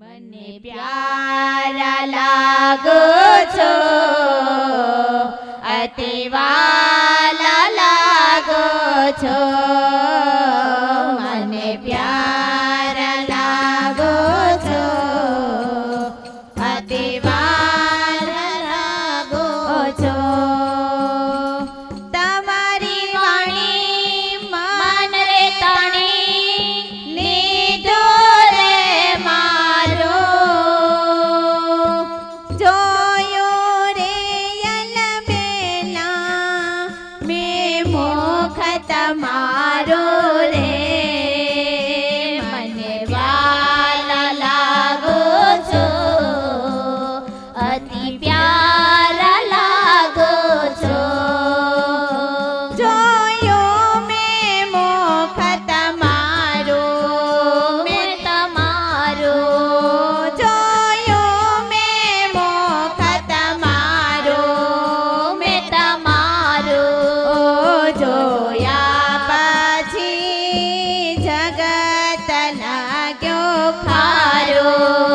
મને પ્યારા લાગો છો. અતિવા My. લાગ્યો ખારો.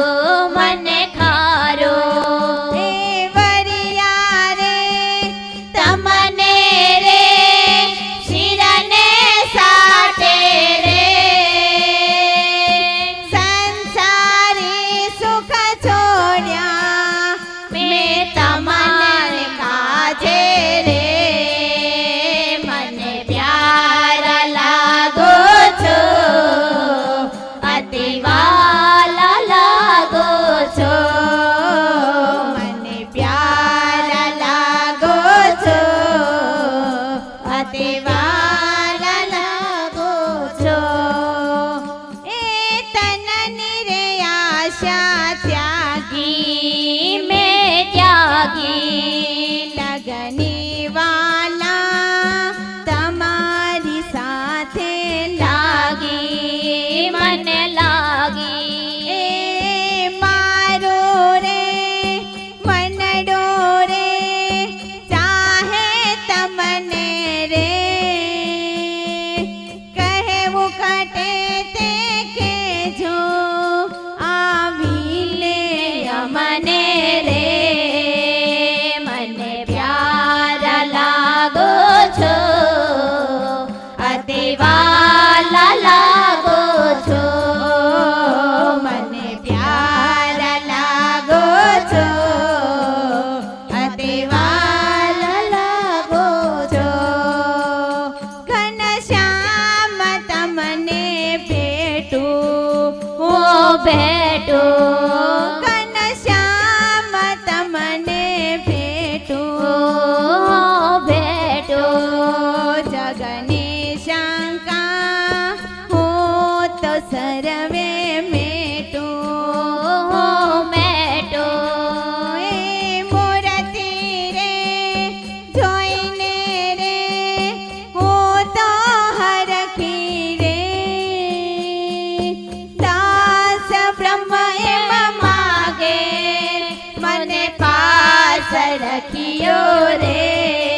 બેટો સરખિયો રે